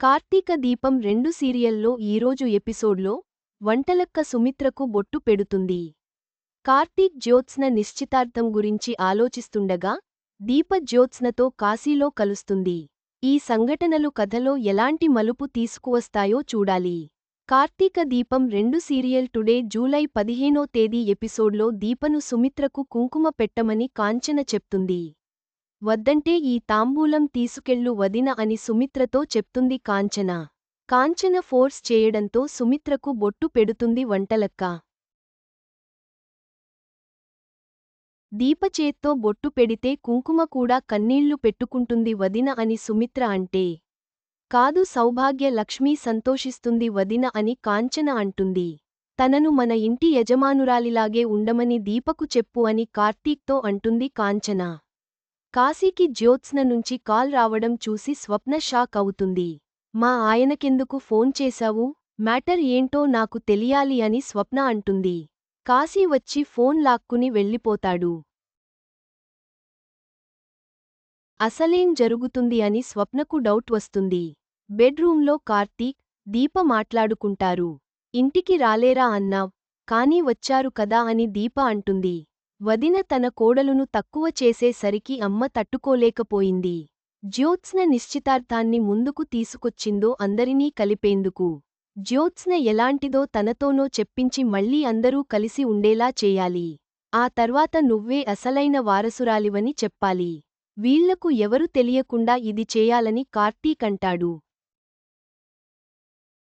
కార్తీక దీపం రెండు సీరియల్లో ఈరోజు ఎపిసోడ్లో వంటలక్క సుమిత్రకు బొట్టు పెడుతుంది. కార్తీక్ జ్యోత్స్న నిశ్చితార్థం గురించి ఆలోచిస్తుండగా దీప జ్యోత్స్నతో కాశీలో కలుస్తుంది. ఈ సంఘటనలు కథలో ఎలాంటి మలుపు తీసుకువస్తాయో చూడాలి. కార్తీక దీపం రెండు సీరియల్ టుడే జూలై పదిహేనో తేదీ ఎపిసోడ్లో దీపను సుమిత్రకు కుంకుమ పెట్టమని కాంచన చెప్తుంది. వద్దంటే ఈ తాంబూలం తీసుకెళ్ళు వదిన అని సుమిత్రతో చెప్తుంది కాంచన. కాంచన ఫోర్స్ చేయడంతో సుమిత్రకు బొట్టు పెడుతుంది వంటలక్క. దీపచేత్తో బొట్టు పెడితే కుంకుమ కూడా కన్నీళ్ళు పెట్టుకుంటుంది వదిన అని సుమిత్ర అంటే. కాదు సౌభాగ్య లక్ష్మీ సంతోషిస్తుంది వదిన అని కాంచన అంటుంది. తనను మన ఇంటి యజమానురాలిలాగే ఉండమని దీపకు చెప్పు అని కార్తీక్తో అంటుంది కాంచన. కాశీకి జ్యోత్స్న నుంచి కాల్ రావడం చూసి స్వప్న షాక్ అవుతుంది. మా ఆయనకెందుకు ఫోన్ చేశావు? మ్యాటర్ ఏంటో నాకు తెలియాలి అని స్వప్న అంటుంది. కాశీ వచ్చి ఫోన్ లాక్కుని వెళ్ళిపోతాడు. అసలేం జరుగుతుంది అని స్వప్నకు డౌట్ వస్తుంది. బెడ్రూంలో కార్తీక్ దీప మాట్లాడుకుంటారు. ఇంటికి రాలేరా అన్నావ్? కానీ వచ్చారు కదా అని దీప అంటుంది. వదిన తన కోడలును తక్కువ చేసేసరికి అమ్మ తట్టుకోలేకపోయింది. జ్యోత్స్న నిశ్చితార్థాన్ని ముందుకు తీసుకొచ్చిందో అందరినీ కలిపేందుకు. జ్యోత్స్న ఎలాంటిదో తనతోనో చెప్పించి మళ్ళీ అందరూ కలిసి ఉండేలా చేయాలి. ఆ తర్వాత నువ్వే అసలైన వారసురాలివని చెప్పాలి. వీళ్ళకు ఎవరు తెలియకుండా ఇది చేయాలని కార్తీక్ అంటాడు.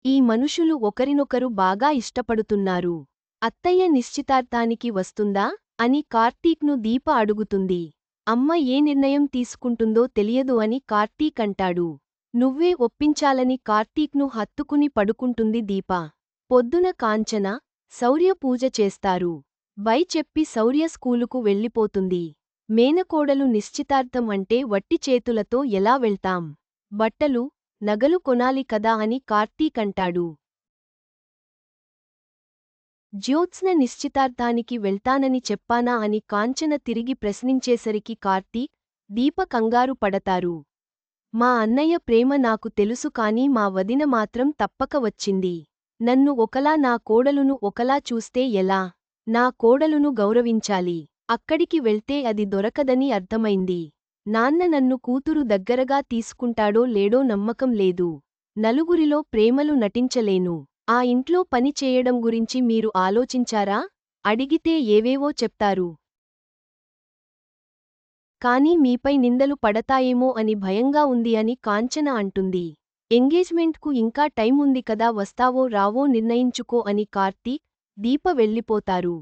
ఈ మనుషులు ఒకరినొకరు బాగా ఇష్టపడుతున్నారు. అత్తయ్య నిశ్చితార్థానికి వస్తుందా? అని కార్తీక్ను దీప అడుగుతుంది. అమ్మ ఏ నిర్ణయం తీసుకుంటుందో తెలియదు అని కార్తీక్ అంటాడు. నువ్వే ఒప్పించాలని కార్తీక్ను హత్తుకుని పడుకుంటుంది దీప. పొద్దున కాంచన శౌర్య పూజ చేస్తారు. బై చెప్పి శౌర్య స్కూలుకు వెళ్ళిపోతుంది. మేనకోడలు నిశ్చితార్థం అంటే వట్టి చేతులతో ఎలా వెళ్తాం? బట్టలు నగలు కొనాలి కదా అని కార్తీక్ అంటాడు. జ్యోత్స్న నిశ్చితార్థానికి వెళ్తానని చెప్పానా అని కాంచన తిరిగి ప్రశ్నించేసరికి కార్తీక్ దీప కంగారు పడతారు. మా అన్నయ్య ప్రేమ నాకు తెలుసు కాని మా వదిన మాత్రం తప్పక వచ్చింది. నన్ను ఒకలా నా కోడలును ఒకలా చూస్తే ఎలా? నా కోడలును గౌరవించాలి. అక్కడికి వెళ్తే అది దొరకదని అర్థమైంది. నాన్న నన్ను కూతురు దగ్గరగా తీసుకుంటాడో లేడో నమ్మకం లేదు. నలుగురిలో ప్రేమలు నటించలేను. ఆ ఇంట్లో పని చేయడం గురించి మీరు ఆలోచించారా? అడిగితే ఏవేవో చెప్తారు. కానీ మీపై నిందలు పడతాయేమో అని భయంగా ఉంది అని కాంచన అంటుంది. ఎంగేజ్మెంట్కు ఇంకా టైం ఉంది కదా వస్తావో రావో నిర్ణయించుకో అని కార్తీక్ దీప వెళ్ళిపోతారు.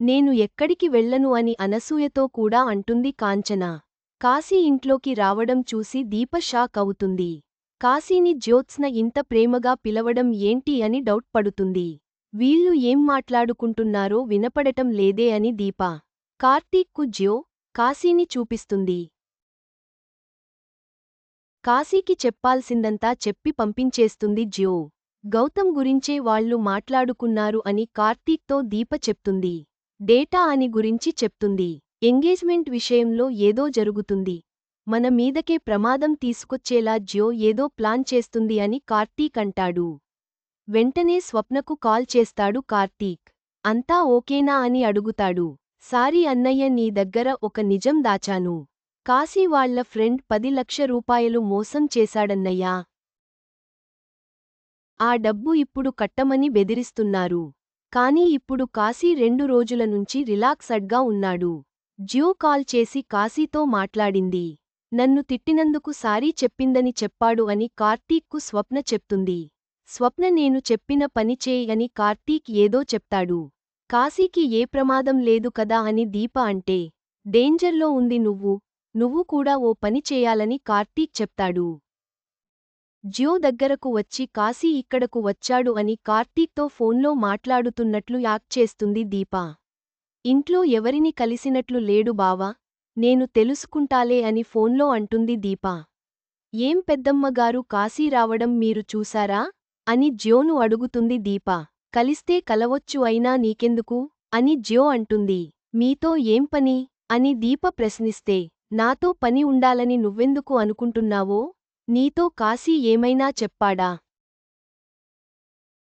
నేను ఎక్కడికి వెళ్ళను అని అనసూయతో కూడా అంటుంది కాంచన. కాశీ ఇంట్లోకి రావడం చూసి దీప షాక్ అవుతుంది. కాశీని జ్యోత్స్న ఇంత ప్రేమగా పిలవడం ఏంటి అని డౌట్ పడుతుంది. వీళ్ళు ఏం మాట్లాడుకుంటున్నారో వినపడటం లేదే అని దీప. కార్తీక్కు జ్యో కాశీని చూపిస్తుంది. కాశీకి చెప్పాల్సిందంతా చెప్పి పంపించేస్తుంది జ్యో. గౌతమ్ గురించే వాళ్ళు మాట్లాడుకున్నారు అని కార్తీక్తో దీప చెప్తుంది. డేటా అని గురించి చెప్తుంది. ఎంగేజ్మెంట్ విషయంలో ఏదో జరుగుతుంది. మన మీదకే ప్రమాదం తీసుకొచ్చేలా జ్యో ఏదో ప్లాన్ చేస్తుంది అని కార్తీక్ అంటాడు. వెంటనే స్వప్నకు కాల్ చేస్తాడు కార్తీక్. అంతా ఓకేనా అని అడుగుతాడు. సారీ అన్నయ్య నీ దగ్గర ఒక నిజం దాచాను. కాశీ వాళ్ళ ఫ్రెండ్ పది లక్ష రూపాయలు మోసం చేశాడన్నయ్యా. ఆ డబ్బు ఇప్పుడు కట్టమని బెదిరిస్తున్నారు. కానీ ఇప్పుడు కాశీ రెండు రోజుల నుంచి రిలాక్సడ్గా ఉన్నాడు. జియో కాల్ చేసి కాశీతో మాట్లాడింది. నన్ను తిట్టినందుకు సారీ చెప్పిందని చెప్పాడు అని కార్తీక్కు స్వప్న చెప్తుంది. స్వప్న నేను చెప్పిన పని చేయి అని కార్తీక్ ఏదో చెప్తాడు. కాశీకి ఏ ప్రమాదం లేదు కదా అని దీప అంటే డేంజర్లో ఉంది నువ్వు నువ్వు కూడా ఓ పని చేయాలని కార్తీక్ చెప్తాడు. జియో దగ్గరకు వచ్చి కాశీ ఇక్కడకు వచ్చాడు అని కార్తీక్తో ఫోన్లో మాట్లాడుతున్నట్లు యాక్ చేస్తుంది దీప. ఇంట్లో ఎవరిని కలిసినట్లు లేడు బావా నేను తెలుసుకుంటాలే అని ఫోన్లో అంటుంది దీప. ఏం పెద్దమ్మగారు కాశీ రావడం మీరు చూశారా? అని జ్యోను అడుగుతుంది దీప. కలిస్తే కలవొచ్చు అయినా నీకెందుకు? అని జ్యో అంటుంది. మీతో ఏం పని? అని దీప ప్రశ్నిస్తే. నాతో పని ఉండాలని నువ్వెందుకు అనుకుంటున్నావో? నీతో కాశీ ఏమైనా చెప్పాడా?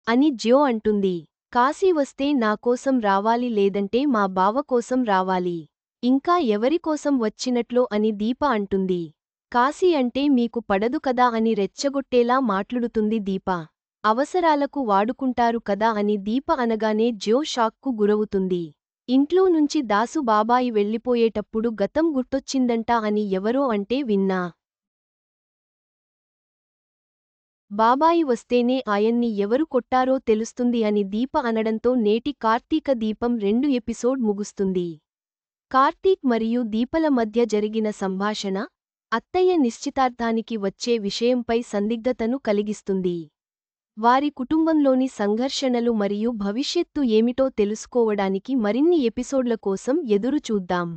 అని జ్యో అంటుంది. కాశీ వస్తే నాకోసం రావాలి లేదంటే మా బావ కోసం రావాలి. ఇంకా ఎవరికోసం వచ్చినట్లో అని దీప అంటుంది. కాశీ అంటే మీకు పడదు కదా అని రెచ్చగొట్టేలా మాట్లాడుతుంది దీప. అవసరాలకు వాడుకుంటారు కదా అని దీప అనగానే జ్యో షాక్కు గురవుతుంది. ఇంట్లో నుంచి దాసు బాబాయి వెళ్ళిపోయేటప్పుడు గతం గుర్తొచ్చిందంట అని ఎవరో అంటే విన్నా. బాబాయి వస్తేనే ఆయన్ని ఎవరు కొట్టారో తెలుస్తుంది అని దీప అనడంతో నేటి కార్తీక దీపం రెండు ఎపిసోడ్ ముగుస్తుంది. కార్తీక్ మరియు దీపల మధ్య జరిగిన సంభాషణ అత్తయ్య నిశ్చితార్థానికి వచ్చే విషయంపై సందిగ్ధతను కలిగిస్తుంది. వారి కుటుంబంలోని సంఘర్షణలు మరియు భవిష్యత్తు ఏమిటో తెలుసుకోవడానికి మరిన్ని ఎపిసోడ్ల కోసం ఎదురుచూద్దాం.